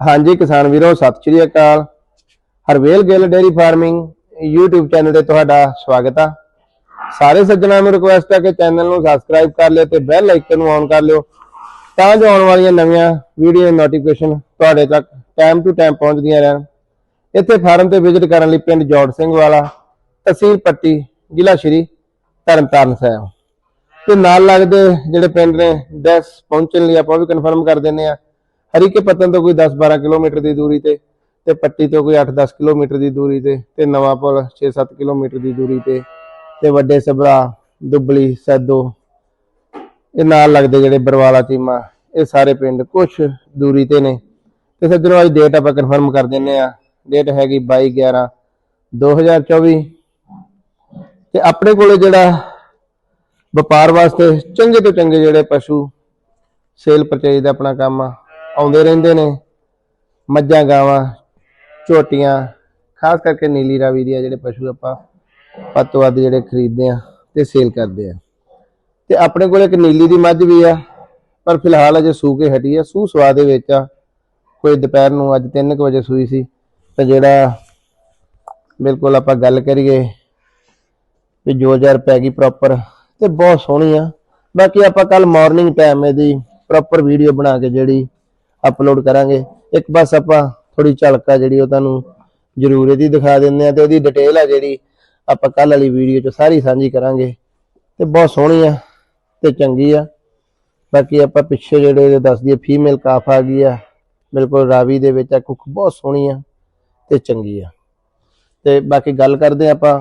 ਹਾਂਜੀ ਕਿਸਾਨ ਵੀਰੋ, ਸਤਿ ਸ਼੍ਰੀ ਅਕਾਲ। Harvel Gill dairy farming YouTube channel ਤੇ ਤੁਹਾਡਾ ਸਵਾਗਤ ਆ। ਸਾਰੇ ਸੱਜਣਾਂ ਨੂੰ ਰਿਕੁਐਸਟ ਆ ਕਿ ਚੈਨਲ ਨੂੰ ਸਬਸਕ੍ਰਾਈਬ ਕਰ ਲਿਓ ਤੇ ਬੈਲ ਆਈਕਨ ਨੂੰ ਔਨ ਕਰ ਲਿਓ ਤਾਂ ਜੋ ਆਉਣ ਵਾਲੀਆਂ ਨਵੀਆਂ ਵੀਡੀਓ ਨੋਟੀਫਿਕੇਸ਼ਨ ਤੁਹਾਡੇ ਤੱਕ ਟਾਈਮ ਟੂ ਟਾਈਮ ਪਹੁੰਚਦੀਆਂ ਰਹਿਣ। ਇੱਥੇ ਫਾਰਮ ਤੇ ਵਿਜ਼ਿਟ ਕਰਨ ਲਈ ਪਿੰਡ ਜੋੜ ਸਿੰਘ ਵਾਲਾ, ਤਹਿਸੀਲ ਪੱਟੀ, ਜ਼ਿਲ੍ਹਾ ਸ਼੍ਰੀ ਤਰਨਤਾਰਨ ਸਾਹਿਬ। ਤੇ ਨਾਲ ਲੱਗਦੇ ਜਿਹੜੇ ਪਿੰਡ ਨੇ ਡੈਸ ਪਹੁੰਚਣ ਲਈ ਆਪਾਂ ਵੀ ਕਨਫਰਮ ਕਰ ਦਿੰਨੇ ਆ ਹਰੀਕੇ ਪਤਨ ਤੋਂ ਕੋਈ 10-12 ਕਿਲੋਮੀਟਰ ਦੀ ਦੂਰੀ ਤੇ ਤੇ ਪੱਟੀ ਤੋਂ ਕੋਈ 8-10 ਕਿਲੋਮੀਟਰ ਦੀ ਦੂਰੀ ਤੇ ਤੇ ਨਵਾਂ ਪੁਲ 6-7 ਕਿਲੋਮੀਟਰ ਦੀ ਦੂਰੀ ਤੇ ਤੇ ਵੱਡੇ ਸਭਰਾ, ਦੁੱਬਲੀ, ਸੈਦੋ, ਇਹ ਨਾਲ ਲੱਗਦੇ ਜਿਹੜੇ ਬਰਵਾਲਾ ਚੀਮਾ, ਇਹ ਸਾਰੇ ਪਿੰਡ ਕੁਝ ਦੂਰੀ ਤੇ ਨੇ। ਤੇ ਸੱਜਣੋ, ਅੱਜ ਡੇਟ ਆਪਾਂ ਕਨਫਰਮ ਕਰ ਦਿੰਨੇ ਆ। ਡੇਟ ਹੈਗੀ 22 11 2024 ਤੇ ਆਪਣੇ ਕੋਲੇ ਜਿਹੜਾ ਵਪਾਰ ਵਾਸਤੇ ਚੰਗੇ ਤੋਂ ਚੰਗੇ ਜਿਹੜੇ ਪਸ਼ੂ ਸੇਲ ਪਰਚੇਜ ਦਾ ਆਪਣਾ ਕੰਮ ਆ ਆਉਂਦੇ ਰਹਿੰਦੇ ਨੇ, ਮੱਝਾਂ, ਗਾਵਾਂ, ਝੋਟੀਆਂ, ਖਾਸ ਕਰਕੇ ਨੀਲੀ ਰਾਵੀ ਦੀਆਂ ਜਿਹੜੇ ਪਸ਼ੂ ਆਪਾਂ ਵੱਧ ਤੋਂ ਵੱਧ ਜਿਹੜੇ ਖਰੀਦਦੇ ਆ ਤੇ ਸੇਲ ਕਰਦੇ ਆ ਤੇ ਆਪਣੇ ਕੋਲ ਇੱਕ ਨੀਲੀ ਦੀ ਮੱਝ ਵੀ ਆ, ਪਰ ਫਿਲਹਾਲ ਅਜੇ ਸੂ ਕੇ ਹਟੀ ਆ, ਸੂ ਸਵਾ ਦੇ ਵਿੱਚ ਆ। ਕੋਈ ਦੁਪਹਿਰ ਨੂੰ ਅੱਜ 3 ਵਜੇ ਸੂਈ ਸੀ, ਤੇ ਜਿਹੜਾ ਬਿਲਕੁਲ ਆਪਾਂ ਗੱਲ ਕਰੀਏ ਵੀ ਜੋ ਹਜ਼ਾਰ ਪੈ ਗਈ ਪ੍ਰੋਪਰ ਤੇ ਬਹੁਤ ਸੋਹਣੀ ਆ। ਬਾਕੀ ਆਪਾਂ ਕੱਲ ਮਾਰਨਿੰਗ ਟਾਈਮ ਇਹਦੀ ਪ੍ਰੋਪਰ ਵੀਡੀਓ ਬਣਾ ਕੇ ਜਿਹੜੀ ਅਪਲੋਡ ਕਰਾਂਗੇ। ਇੱਕ ਬਸ ਆਪਾਂ ਥੋੜੀ ਝਲਕਾ ਜਿਹੜੀ ਉਹ ਤੁਹਾਨੂੰ ਜ਼ਰੂਰ ਇਹਦੀ ਦਿਖਾ ਦਿੰਦੇ ਆ ਤੇ ਉਹਦੀ ਡਿਟੇਲ ਆ ਜਿਹੜੀ ਆਪਾਂ ਕੱਲ ਵਾਲੀ ਵੀਡੀਓ 'ਚ ਸਾਰੀ ਸਾਂਝੀ ਕਰਾਂਗੇ। ਤੇ ਬਹੁਤ ਸੋਹਣੀ ਆ ਤੇ ਚੰਗੀ ਆ। ਬਾਕੀ ਆਪਾਂ ਪਿੱਛੇ ਜਿਹੜੇ ਇਹਦੇ ਦੱਸ ਦਈਏ ਫੀਮੇਲ ਕਾਫ ਆ ਗਈ ਆ। ਬਿਲਕੁਲ ਰਾਵੀ ਦੇ ਵਿੱਚ ਆ, ਕੁੱਖ ਬਹੁਤ ਸੋਹਣੀ ਆ ਤੇ ਚੰਗੀ ਆ। ਤੇ ਬਾਕੀ ਗੱਲ ਕਰਦੇ ਆਪਾਂ,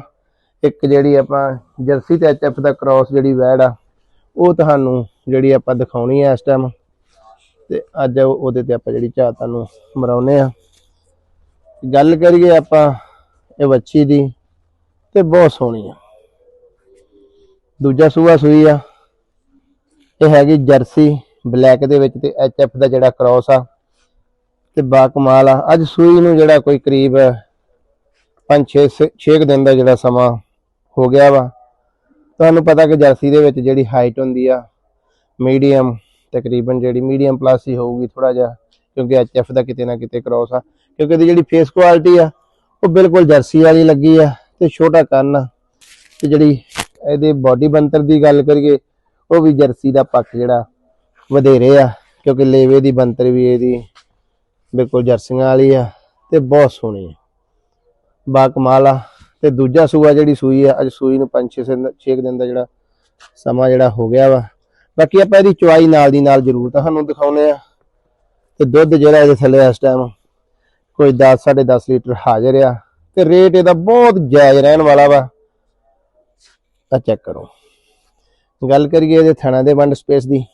ਇੱਕ ਜਿਹੜੀ ਆਪਾਂ ਜਰਸੀ ਤੇ ਐਚਐਫ ਦਾ ਕ੍ਰਾਸ ਜਿਹੜੀ ਵੈੜ ਆ, ਉਹ ਤੁਹਾਨੂੰ ਜਿਹੜੀ ਆਪਾਂ ਦਿਖਾਉਣੀ ਆ ਇਸ ਟਾਈਮ ਤੇ ਅੱਜ ਉਹਦੇ ਤੇ ਆਪਾਂ ਜਿਹੜੀ ਚਾਹ ਤੁਹਾਨੂੰ ਮਰਾਉਨੇ ਆ ਗੱਲ ਕਰੀਏ ਆਪਾਂ ਇਹ ਵੱਛੀ ਦੀ, ਤੇ ਬਹੁਤ ਸੋਹਣੀ ਆ। ਦੂਜਾ ਸੂਆ ਸੂਈ ਆ। ਇਹ ਹੈਗੀ ਜਰਸੀ, ਬਲੈਕ ਦੇ ਵਿੱਚ ਤੇ ਐਚਐਫ ਦਾ ਜਿਹੜਾ ਕ੍ਰਾਸ ਆ, ਤੇ ਬਾ ਕਮਾਲ ਆ। ਅੱਜ ਸੂਈ ਨੂੰ ਜਿਹੜਾ ਕੋਈ ਕਰੀਬ 5 6 6 ਦਿਨ ਦਾ ਜਿਹੜਾ ਸਮਾਂ ਹੋ ਗਿਆ ਵਾ। ਤੁਹਾਨੂੰ ਪਤਾ ਕਿ ਜਰਸੀ ਦੇ ਵਿੱਚ ਜਿਹੜੀ ਹਾਈਟ ਹੁੰਦੀ ਆ ਮੀਡੀਅਮ ਤਕਰੀਬਨ ਜਿਹੜੀ ਮੀਡੀਅਮ ਪਲੱਸ ਹੀ ਹੋਊਗੀ ਥੋੜਾ ਜਿਹਾ, ਕਿਉਂਕਿ ਐਚਐਫ ਦਾ ਕਿਤੇ ਨਾ ਕਿਤੇ ਕ੍ਰਾਸ ਆ। ਕਿਉਂਕਿ ਇਹਦੀ ਜਿਹੜੀ ਫੇਸ ਕੁਆਲਿਟੀ ਆ, ਉਹ ਬਿਲਕੁਲ ਜਰਸੀ ਵਾਲੀ ਲੱਗੀ ਆ ਤੇ ਛੋਟਾ ਕੰਨ ਆ। ਤੇ ਜਿਹੜੀ ਇਹਦੇ ਬਾਡੀ ਬੰਤਰ ਦੀ ਗੱਲ ਕਰੀਏ, ਉਹ ਵੀ ਜਰਸੀ ਦਾ ਪੱਖ ਜਿਹੜਾ ਵਧੇਰੇ ਆ, ਕਿਉਂਕਿ ਲੇਵੇ ਦੀ ਬੰਤਰ ਵੀ ਇਹਦੀ ਬਿਲਕੁਲ ਜਰਸੀਆਂ ਵਾਲੀ ਆ ਤੇ ਬਹੁਤ ਸੋਹਣੀ ਆ। ਬਾ ਕਮਾਲ ਆ। ਤੇ ਦੂਜਾ ਸੂਆ ਜਿਹੜੀ ਸੂਈ ਆ, ਅੱਜ ਸੂਈ ਨੂੰ 5 6 6 ਦਿਨ ਦਾ ਜਿਹੜਾ ਸਮਾਂ ਜਿਹੜਾ ਹੋ ਗਿਆ ਵਾ ਬਾਕੀ ਆਪਾਂ ਇਹਦੀ ਚੁਆਈ ਨਾਲ ਦੀ ਨਾਲ ਜ਼ਰੂਰ ਤੁਹਾਨੂੰ ਦਿਖਾਉਨੇ ਆ ਤੇ ਦੁੱਧ ਜਿਹੜਾ ਇਹਦੇ ਥੱਲੇ ਇਸ ਟਾਈਮ ਕੋਈ 10 10.5 ਲੀਟਰ ਹਾਜ਼ਰ ਆ। ਤੇ ਰੇਟ ਇਹਦਾ ਬਹੁਤ ਜਾਇਜ਼ ਰਹਿਣ ਵਾਲਾ ਵਾ। ਤਾਂ ਚੈੱਕ ਕਰੋ। ਗੱਲ ਕਰੀਏ ਇਹਦੇ ਥਣਾ ਦੇ ਵੰਡ ਸਪੇਸ ਦੀ।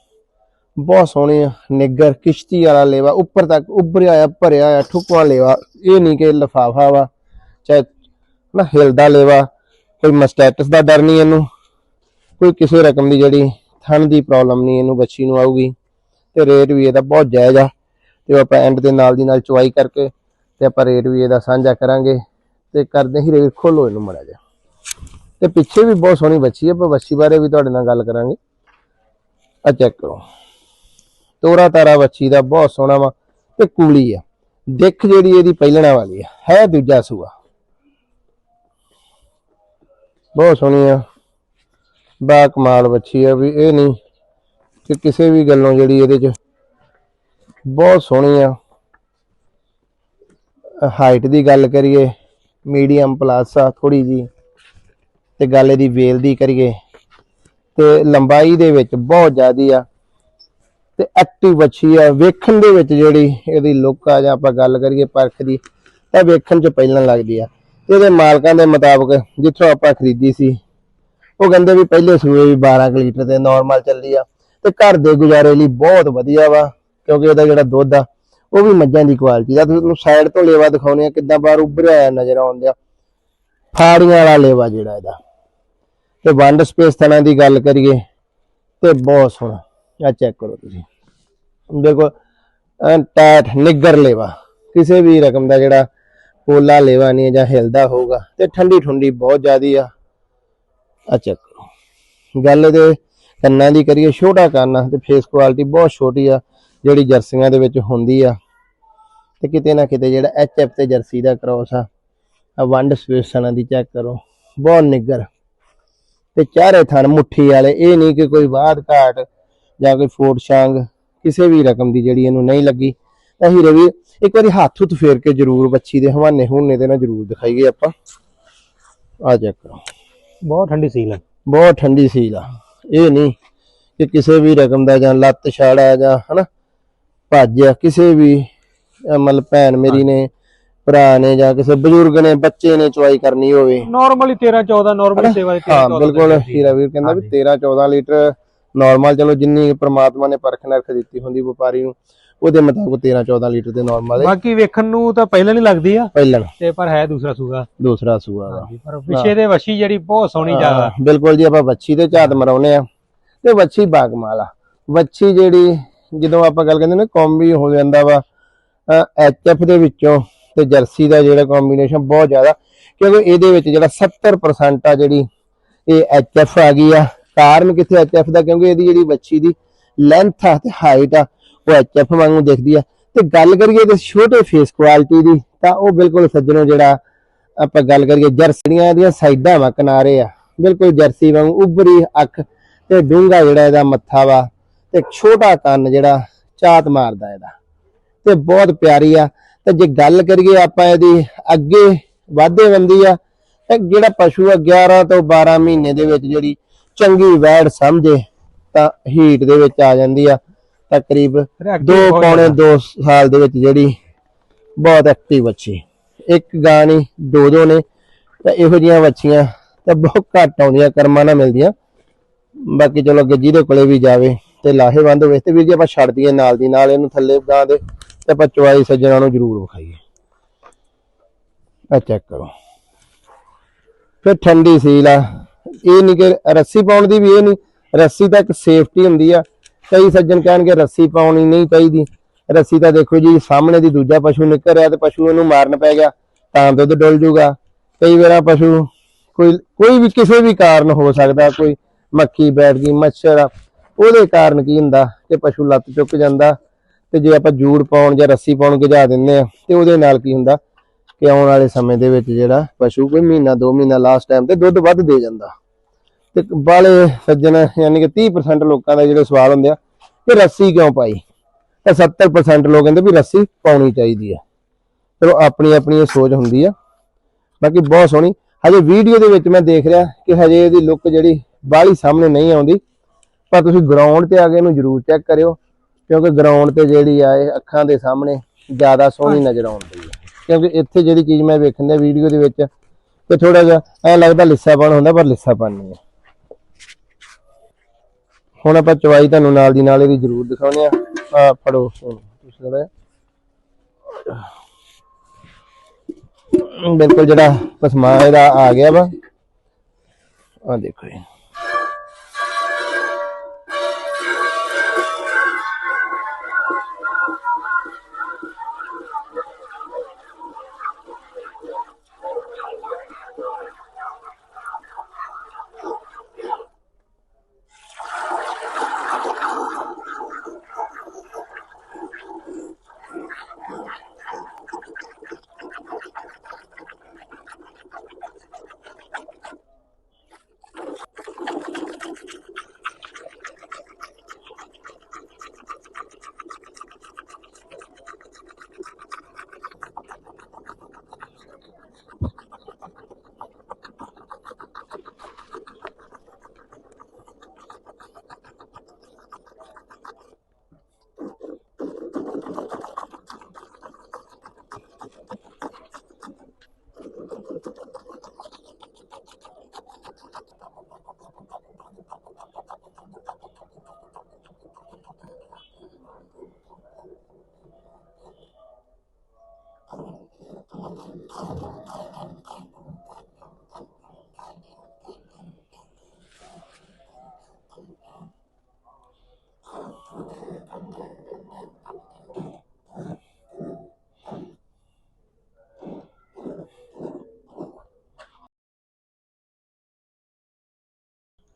ਬਹੁਤ ਸੋਹਣੀ ਆ। ਨਿੱਗਰ ਕਿਸ਼ਤੀ ਵਾਲਾ ਲੇਵਾ, ਉੱਪਰ ਤੱਕ ਉੱਭਰਿਆ ਆ ਭਰਿਆ ਆ ਠੁਕਵਾ ਲੇਵਾ। ਇਹ ਨਹੀਂ ਕਿ ਲਫਾਫਾ ਵਾ, ਚਾਹੇ ਨਾ ਹਿਲਦਾ ਲੇਵਾ, ਕੋਈ ਮਸਟੈਟਸ ਦਾ ਡਰ ਨਹੀਂ ਇਹਨੂੰ। ਕੋਈ ਕਿਸੇ ਰਕਮ ਦੀ ਜਿਹੜੀ ਥਣ ਦੀ ਪ੍ਰੋਬਲਮ ਨਹੀਂ, ਇਹਨੂੰ ਬੱਚੀ ਨੂੰ ਆਊਗੀ ਤੇ ਰੇਟ ਵੀ ਇਹਦਾ ਬਹੁਤ ਜਾਇਜ਼ ਆ ਤੇ ਉਹ ਆਪਾਂ ਐਂਡ ਦੇ ਨਾਲ ਦੀ ਨਾਲ ਚੁਆਈ ਕਰਕੇ ਤੇ ਆਪਾਂ ਰੇਟ ਵੀ ਇਹਦਾ ਸਾਂਝਾ ਕਰਾਂਗੇ ਤੇ ਕਰਦੇ ਹੀ ਰੇਟ ਖੋਲੋ ਇਹਨੂੰ ਮੜਾ ਜਾ ਤੇ ਪਿੱਛੇ ਵੀ ਬਹੁਤ ਸੋਹਣੀ ਬੱਚੀ ਹੈ ਪਰ ਬੱਚੀ ਬਾਰੇ ਵੀ ਤੁਹਾਡੇ ਨਾਲ ਗੱਲ ਕਰਾਂਗੇ। ਆ ਚੈੱਕ ਕਰੋ। ਤੋਰਾ ਤਾਰਾ ਬੱਚੀ ਦਾ ਬਹੁਤ ਸੋਹਣਾ ਵਾ ਤੇ ਕੂਲੀ ਆ। ਦਿੱਖ ਜਿਹੜੀ ਇਹਦੀ ਪਹਿਲਣਾ ਵਾਲੀ ਆ, ਹੈ ਦੂਜਾ ਸੂਆ। ਬਹੁਤ ਸੋਹਣੀ ਆ। ਬਾ ਕਮਾਲ ਬੱਚੀ ਆ ਵੀ ਇਹ ਨਹੀਂ ਕਿ ਕਿਸੇ ਵੀ ਗੱਲੋਂ ਜਿਹੜੀ ਇਹਦੇ ਚ ਬਹੁਤ ਸੋਹਣੀ ਆ। ਹਾਈਟ ਦੀ ਗੱਲ ਕਰੀਏ ਮੀਡੀਅਮ ਪਲੱਸ ਆ ਥੋੜੀ ਜੀ ਤੇ ਗੱਲ ਇਹਦੀ ਵੇਲ ਦੀ ਕਰੀਏ ਤੇ ਲੰਬਾਈ ਦੇ ਵਿੱਚ ਬਹੁਤ ਜ਼ਿਆਦੀ ਆ ਤੇ ਐਕਟਿਵ ਬੱਚੀ ਆ। ਵੇਖਣ ਦੇ ਵਿੱਚ ਜਿਹੜੀ ਇਹਦੀ ਲੁੱਕ ਆ ਜਾਂ ਆਪਾਂ ਗੱਲ ਕਰੀਏ ਪਰਖ ਦੀ, ਤਾਂ ਵੇਖਣ 'ਚ ਪਹਿਲਾਂ ਲੱਗਦੀ ਆ। ਇਹਦੇ ਮਾਲਕਾਂ ਦੇ ਮੁਤਾਬਕ ਜਿੱਥੋਂ ਆਪਾਂ ਖਰੀਦੀ ਸੀ ਉਹ ਕਹਿੰਦੇ ਵੀ ਪਹਿਲੇ ਸੂਏ ਵੀ 12 ਕੁ ਲੀਟਰ ਤੇ ਨਾਰਮਲ ਚੱਲਦੀ ਆ ਤੇ ਘਰ ਦੇ ਗੁਜ਼ਾਰੇ ਲਈ ਬਹੁਤ ਵਧੀਆ ਵਾ, ਕਿਉਂਕਿ ਇਹਦਾ ਜਿਹੜਾ ਦੁੱਧ ਆ, ਉਹ ਵੀ ਮੱਝਾਂ ਦੀ ਕੁਆਲਿਟੀ ਦਾ। ਤੁਹਾਨੂੰ ਸਾਈਡ ਤੋਂ ਲੇਵਾ ਦਿਖਾਉਣੇ ਆ ਕਿੱਦਾਂ ਬਾਹਰ ਉੱਭਰਿਆ ਹੋਇਆ ਨਜ਼ਰ ਆਉਂਦਿਆ ਫਾੜੀਆਂ ਵਾਲਾ ਲੇਵਾ ਜਿਹੜਾ ਇਹਦਾ। ਤੇ ਵੰਡ ਸਪੇਸ ਥਣਾ ਦੀ ਗੱਲ ਕਰੀਏ ਤੇ ਬਹੁਤ ਸੋਹਣਾ। ਆ ਚੈੱਕ ਕਰੋ ਤੁਸੀਂ। ਦੇਖੋ ਟੈਟ ਨਿੱਗਰ ਲੇਵਾ। ਕਿਸੇ ਵੀ ਰਕਮ ਦਾ ਜਿਹੜਾ ਪੋਲਾ ਲੇਵਾ ਨਹੀਂ ਜਾਂ ਹਿਲਦਾ ਹੋਊਗਾ ਤੇ ਠੰਡੀ ਠੁੰਡੀ ਬਹੁਤ ਜ਼ਿਆਦੀ ਆ। ਆ ਚੈੱਕ ਕਰੋ ਗੱਲ ਇਹਦੇ ਕੰਨਾਂ ਦੀ ਕਰੀਏ, ਛੋਟਾ ਕੰਨ ਆ ਤੇ ਫੇਸ ਕੁਆਲਿਟੀ ਬਹੁਤ ਛੋਟੀ ਆ, ਜਿਹੜੀ ਜਰਸੀਆਂ ਦੇ ਵਿੱਚ ਹੁੰਦੀ ਆ। ਤੇ ਕਿਤੇ ਨਾ ਕਿਤੇ ਜਿਹੜਾ ਐਚਐਫ ਤੇ ਜਰਸੀ ਦਾ ਕ੍ਰੋਸ ਆ ਆ ਵੰਡ ਸਵੇਸਣਾ ਦੀ ਚੈੱਕ ਕਰੋ, ਬਹੁਤ ਨਿੱਗਰ ਤੇ ਚਾਰੇ ਥਣ ਮੁੱਠੀ ਵਾਲੇ, ਇਹ ਨਹੀਂ ਕਿ ਕੋਈ ਬਾਦ ਘਾਟ ਜਾਂ ਕੋਈ ਫੋਟ ਛਾਂਗ, ਕਿਸੇ ਵੀ ਰਕਮ ਦੀ ਜਿਹੜੀ ਇਹਨੂੰ ਨਹੀਂ ਲੱਗੀ। ਤਾਂ ਹੀਰੇ ਵੀ ਇੱਕ ਵਾਰੀ ਹੱਥ ਹੁੱਥ ਫੇਰ ਕੇ ਜ਼ਰੂਰ ਬੱਚੀ ਦੇ ਹਵਾਨੇ ਹੁਣੇ ਦੇ ਨਾਲ ਜ਼ਰੂਰ ਦਿਖਾਈਏ ਆਪਾਂ। ਆ ਚੈੱਕ ਕਰੋ। ਬਹੁਤ ਠੰਡੀ ਸੀਲ ਹੈ। ਬਹੁਤ ਠੰਡੀ ਸੀਲ ਆ। ਇਹ ਨਹੀਂ ਕਿ ਕਿਸੇ ਵੀ ਰਕਮ ਦਾ ਜਾਂ ਲੱਤ ਛਾੜਾ ਜਾਂ ਹਨਾ ਭੱਜ ਕਿਸੇ ਵੀ ਮਤਲਬ ਭੈਣ ਮੇਰੀ ਨੇ ਭਰਾ ਨੇ ਜਾਂ ਕਿਸੇ ਬਜ਼ੁਰਗ ਨੇ ਬੱਚੇ ਨੇ ਚੁਆਈ ਕਰਨੀ ਹੋਵੇ। ਨਾਰਮਲੀ 13 14 ਨਾਰਮਲੀ ਸੇਵਾ ਦੇ 13 ਹਾਂ 14 ਬਿਲਕੁਲ ਹੀਰਾ ਵੀਰ ਕਹਿੰਦਾ ਵੀ 13 14 ਲੀਟਰ ਨਾਰਮਲ ਚਲੋ ਜਿੰਨੀ ਪ੍ਰਮਾਤਮਾ ਨੇ ਪਰਖ ਨਰਖ ਦਿੱਤੀ ਹੁੰਦੀ ਵਪਾਰੀ ਨੂੰ ਉਹਦੇ ਮੁਤਾਬਕ 13 14 ਲੀਟਰ ਦੇ ਨਾਰਮਲ ਹੈ। ਬਾਕੀ ਵੇਖਣ ਨੂੰ ਤਾਂ ਪਹਿਲਾਂ ਨਹੀਂ ਲੱਗਦੀ ਆ। ਪਹਿਲਣ ਤੇ ਪਰ ਹੈ ਦੂਸਰਾ ਸੂਗਾ ਦੂਸਰਾ ਸੂਆ ਦਾ ਹਾਂਜੀ ਪਰ ਪਿੱਛੇ ਦੇ ਵਸ਼ੀ ਜਿਹੜੀ ਬਹੁਤ ਸੋਹਣੀ ਜ਼ਿਆਦਾ ਹਾਂ, ਬਿਲਕੁਲ ਜੀ ਆਪਾਂ ਵੱਛੀ ਤੇ ਝਾਤ ਮਰਾਉਨੇ ਆ। ਤੇ ਵੱਛੀ ਬਾਗਮਾਲ ਆ। ਵੱਛੀ ਜਿਹੜੀ ਜਦੋਂ ਆਪਾਂ ਗੱਲ ਕਹਿੰਦੇ ਨੇ ਕੰਬੀ ਹੋ ਜਾਂਦਾ ਵਾ ਐਚਐਫ ਦੇ ਵਿੱਚੋਂ ਤੇ ਜਰਸੀ ਦਾ ਜਿਹੜਾ ਕੰਬੀਨੇਸ਼ਨ ਬਹੁਤ ਜ਼ਿਆਦਾ ਕਿਉਂਕਿ ਇਹਦੇ ਵਿੱਚ ਜਿਹੜਾ 70% ਆ ਜਿਹੜੀ ਇਹ ਐਚਐਫ ਆ ਗਈ ਆ। ਕਾਰਨ ਕਿੱਥੇ ਐਚਐਫ ਦਾ? ਕਿਉਂਕਿ ਇਹਦੀ ਜਿਹੜੀ ਵੱਛੀ ਦੀ ਲੈਂਥ ਆ ਤੇ ਹਾਈਟ ਆ ਉਹ ਐਚਐਫ ਵਾਂਗੂ ਦੇਖਦੀ ਆ। ਤੇ ਗੱਲ ਕਰੀਏ ਤੇ ਛੋਟੇ ਫੇਸ ਕੁਆਲਿਟੀ ਦੀ, ਤਾਂ ਉਹ ਬਿਲਕੁਲ ਸੱਜਣੋ ਜਿਹੜਾ ਆਪਾਂ ਗੱਲ ਕਰੀਏ, ਜਰਸੀਆਂ ਦੀਆਂ ਸਾਈਡਾਂ ਵਾ, ਕਿਨਾਰੇ ਆ। ਬਿਲਕੁਲ ਜਰਸੀ ਵਾਂਗੂ ਉੱਭਰੀ ਅੱਖ ਤੇ ਡੂੰਗਾ ਜਿਹੜਾ ਇਹਦਾ ਮੱਥਾ ਵਾ ਤੇ ਛੋਟਾ ਕੰਨ ਜਿਹੜਾ ਚਾਤ ਮਾਰਦਾ ਇਹਦਾ। ਤੇ ਬਹੁਤ ਪਿਆਰੀ ਆ। ਤੇ ਜੇ ਗੱਲ ਕਰੀਏ ਆਪਾਂ ਇਹਦੀ ਅੱਗੇ ਵਾਧੇ ਬੰਦੀ ਆ ਤੇ ਜਿਹੜਾ ਪਸ਼ੂ ਆ 11 ਤੋਂ 12 ਮਹੀਨੇ ਦੇ ਵਿੱਚ ਜਿਹੜੀ ਚੰਗੀ ਵੈੜ ਸਮਝੇ, ਤਾਂ ਹੀਟ ਦੇ ਵਿੱਚ ਆ ਜਾਂਦੀ ਆ। ਤਕਰੀਬ ਫਿਰ ਅੱਗੇ ਦੋ ਬਹੁਤ ਪੌਣੇ ਜ਼ਿਆਦਾ। 2 ਸਾਲ ਦੇ ਵਿੱਚ ਜਿਹੜੀ ਬਹੁਤ ਐਕਟਿਵ ਬੱਚੀ। ਇੱਕ ਗਾਣੀ ਦੋ ਦੋ ਨੇ ਤਾਂ ਇਹੋ ਜੀਆਂ ਬੱਚੀਆਂ ਤਾਂ ਬਹੁਤ ਘੱਟ ਆਉਂਦੀਆਂ ਕਰਮਾਂ ਨਾਲ ਮਿਲਦੀਆਂ। ਬਾਕੀ ਚਲੋ ਅੱਗੇ ਜਿਹਦੇ ਕੋਲੇ ਵੀ ਜਾਵੇ ਤੇ ਲਾਹੇਵੰਦ ਹੋਵੇ ਤੇ ਵੀਰ ਜੀ ਆਪਾਂ ਛੱਡ ਦਈਏ ਨਾਲ ਦੀ ਨਾਲ ਇਹਨੂੰ ਥੱਲੇ ਗਾਂ ਦੇ ਤੇ ਆਪਾਂ ਚੁਆਈ ਸੱਜਣਾ ਨੂੰ ਜ਼ਰੂਰ ਵਿਖਾਈਏ। ਆ ਚੈੱਕ ਕਰੋ। ਫਿਰ ਠੰਡੀ ਸੀਲ ਆ। ਇਹ ਨਹੀਂ ਕਿ ਰੱਸੀ ਪਾਉਣ ਦੀ ਵੀ ਇਹ ਨਹੀਂ ਰੱਸੀ ਤਾਂ ਇੱਕ ਸੇਫਟੀ ਹੁੰਦੀ ਆ। ਕਈ ਸੱਜਣ ਕਹਿਣਗੇ ਰੱਸੀ ਪਾਉਣੀ ਨਹੀਂ ਚਾਹੀਦੀ। ਰੱਸੀ ਤਾਂ ਦੇਖੋ ਜੀ, ਸਾਹਮਣੇ ਦੀ ਦੂਜਾ ਪਸ਼ੂ ਨਿਕਲ ਰਿਹਾ ਤੇ ਪਸ਼ੂ ਇਹਨੂੰ ਮਾਰਨ ਪੈ ਗਿਆ, ਤਾਂ ਦੁੱਧ ਡੁੱਲ ਜੂਗਾ। ਕਈ ਵਾਰਾਂ ਪਸ਼ੂ ਕੋਈ ਕੋਈ ਵੀ ਕਿਸੇ ਵੀ ਕਾਰਨ ਹੋ ਸਕਦਾ, ਕੋਈ ਮੱਖੀ ਬੈਠ ਗਈ ਮੱਛਰ, ਉਹਦੇ ਕਾਰਨ ਕੀ ਹੁੰਦਾ ਕਿ ਪਸ਼ੂ ਲੱਤ ਚੁੱਕ ਜਾਂਦਾ ਤੇ ਜੇ ਆਪਾਂ ਜੂੜ ਪਾਉਣ ਜਾਂ ਰੱਸੀ ਪਾਉਣ ਗਜਾ ਦਿੰਦੇ ਆ ਤੇ ਉਹਦੇ ਨਾਲ ਕੀ ਹੁੰਦਾ ਕਿ ਆਉਣ ਵਾਲੇ ਸਮੇਂ ਦੇ ਵਿੱਚ ਜਿਹੜਾ ਪਸ਼ੂ ਕੋਈ ਮਹੀਨਾ, ਦੋ ਮਹੀਨਾ ਲਾਸਟ ਟਾਈਮ ਤੇ ਦੁੱਧ ਵੱਧ ਦੇ ਜਾਂਦਾ। ਤੇ ਬਾਲੇ ਸੱਜਣ ਯਾਨੀ ਕਿ 30% ਲੋਕਾਂ ਦਾ ਜਿਹੜੇ ਸਵਾਲ ਹੁੰਦੇ ਆ ਕਿ ਰੱਸੀ ਕਿਉਂ ਪਾਈ? ਤਾਂ 70% ਲੋਕ ਕਹਿੰਦੇ ਵੀ ਰੱਸੀ ਪਾਉਣੀ ਚਾਹੀਦੀ ਆ। ਚਲੋ ਆਪਣੀ ਆਪਣੀ ਸੋਚ ਹੁੰਦੀ ਆ। ਬਾਕੀ ਬਹੁਤ ਸੋਹਣੀ। ਹਜੇ ਵੀਡੀਓ ਦੇ ਵਿੱਚ ਮੈਂ ਦੇਖ ਰਿਹਾ ਕਿ ਹਜੇ ਇਹਦੀ ਲੁੱਕ ਜਿਹੜੀ ਬਾਹਲੀ ਸਾਹਮਣੇ ਨਹੀਂ ਆਉਂਦੀ। ਪਰ ਤੁਸੀਂ ਗਰਾਊਂਡ ਤੇ ਆ ਕੇ ਇਹਨੂੰ ਜ਼ਰੂਰ ਚੈੱਕ ਕਰਿਓ ਕਿਉਂਕਿ ਗਰਾਊਂਡ ਤੇ ਜਿਹੜੀ ਆ ਇਹ ਅੱਖਾਂ ਦੇ ਸਾਹਮਣੇ ਜ਼ਿਆਦਾ ਸੋਹਣੀ ਨਜ਼ਰ ਆਉਂਦੀ ਹੈ ਕਿਉਂਕਿ ਇੱਥੇ ਜਿਹੜੀ ਚੀਜ਼ ਮੈਂ ਵੇਖਣ ਦਾ ਵੀਡੀਓ ਦੇ ਵਿੱਚ ਤੇ ਥੋੜਾ ਜਿਹਾ ਐ ਲੱਗਦਾ ਲਿੱਸਾਪਣ ਹੁੰਦਾ ਪਰ ਲਿੱਸਾਪਣ ਨਹੀਂ ਹੈ ਹੁਣ ਆਪਾਂ ਚਵਾਈ ਤੁਹਾਨੂੰ ਨਾਲ ਦੀ ਨਾਲ ਇਹਦੀ ਜ਼ਰੂਰ ਦਿਖਾਉਣੇ ਆ ਆ ਫੜੋ ਤੁਸੀਂ ਥੋੜ੍ਹਾ ਬਿਲਕੁਲ ਜਿਹੜਾ ਪਸਮਾ ਇਹਦਾ ਆ ਗਿਆ ਵਾ। ਆ ਦੇਖੋ ਜੀ।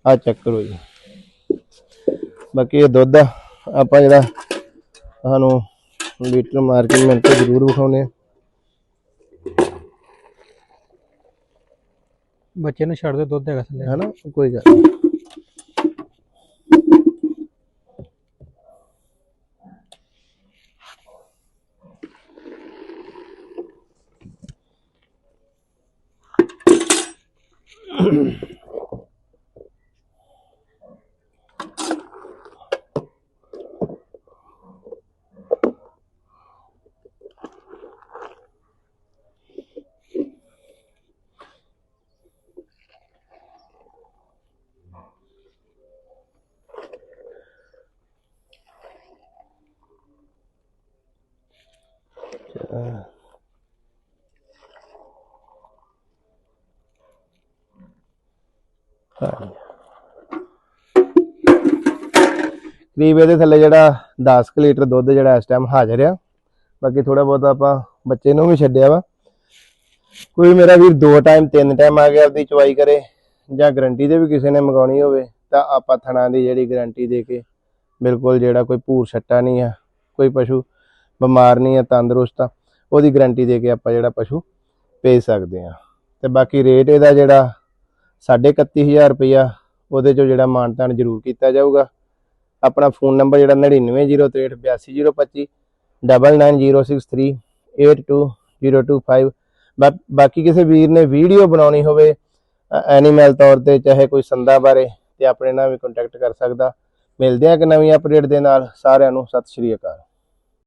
ਆ ਚੈੱਕ ਕਰੋ ਜੀ। ਬਾਕੀ ਇਹ ਦੁੱਧ ਆਪਾਂ ਜਿਹੜਾ ਸਾਨੂੰ ਲੀਟਰ ਮਾਰ ਕੇ ਮਿੰਟ ਜ਼ਰੂਰ ਵਿਖਾਉਨੇ ਆ। ਬੱਚੇ ਨੂੰ ਛੱਡ ਦੇ ਦੁੱਧ ਹੈਗਾ ਥੱਲੇ। ਹਨਾ? ਕੋਈ ਗੱਲ ਨੀ। ਕਰੀਬ ਇਹਦੇ ਥੱਲੇ ਜਿਹੜਾ 10 ਕੁ ਲੀਟਰ ਦੁੱਧ ਜਿਹੜਾ ਇਸ ਟਾਈਮ ਹਾਜ਼ਰ ਆ ਬਾਕੀ ਥੋੜਾ ਬਹੁਤ ਆਪਾਂ ਬੱਚੇ ਨੂੰ ਵੀ ਛੱਡਿਆ ਵਾ ਕੋਈ ਮੇਰਾ ਵੀਰ ਦੋ ਟਾਈਮ ਤਿੰਨ ਟਾਈਮ ਆ ਗਿਆ ਆਪਦੀ ਚਵਾਈ ਕਰੇ ਜਾਂ ਗਰੰਟੀ ਦੇ ਵੀ ਕਿਸੇ ਨੇ ਮੰਗਾਉਣੀ ਹੋਵੇ, ਤਾਂ ਆਪਾਂ ਥਣਾ ਦੀ ਜਿਹੜੀ ਗਰੰਟੀ ਦੇ ਕੇ ਬਿਲਕੁਲ ਜਿਹੜਾ ਕੋਈ ਭੂਰ ਛੱਟਾ ਨਹੀਂ ਆ, ਕੋਈ ਪਸ਼ੂ ਬਿਮਾਰ ਨਹੀਂ ਆ, ਤੰਦਰੁਸਤ ਆ ਉਹਦੀ ਗਰੰਟੀ ਦੇ ਕੇ ਆਪਾਂ ਜਿਹੜਾ ਪਸ਼ੂ ਭੇਜ ਸਕਦੇ ਆ ਤੇ ਬਾਕੀ ਰੇਟ ਇਹਦਾ ਜਿਹੜਾ 31500 ਰੁਪਇਆ, ਉਹਦੇ ਚੋਂ ਜਿਹੜਾ ਮਾਨਤਾਨ ਜ਼ਰੂਰ ਕੀਤਾ ਜਾਊਗਾ। ਆਪਣਾ ਫੋਨ ਨੰਬਰ ਜਿਹੜਾ 9903828025 9906382025 ਬਾ- ਬਾਕੀ ਕਿਸੇ ਵੀਰ ਨੇ ਵੀਡੀਓ ਬਣਾਉਣੀ ਹੋਵੇ ਐਨੀਮਲ ਤੌਰ ਤੇ ਚਾਹੇ ਕੋਈ ਸੰਦਾ ਬਾਰੇ ਤੇ ਆਪਣੇ ਨਾਲ ਵੀ ਕੰਟੈਕਟ ਕਰ ਸਕਦਾ। ਮਿਲਦੇ ਆ ਕਿ ਨਵੀਂ ਅਪਡੇਟ ਦੇ ਨਾਲ। ਸਾਰਿਆਂ ਨੂੰ ਸਤਿ ਸ਼੍ਰੀ ਅਕਾਲ।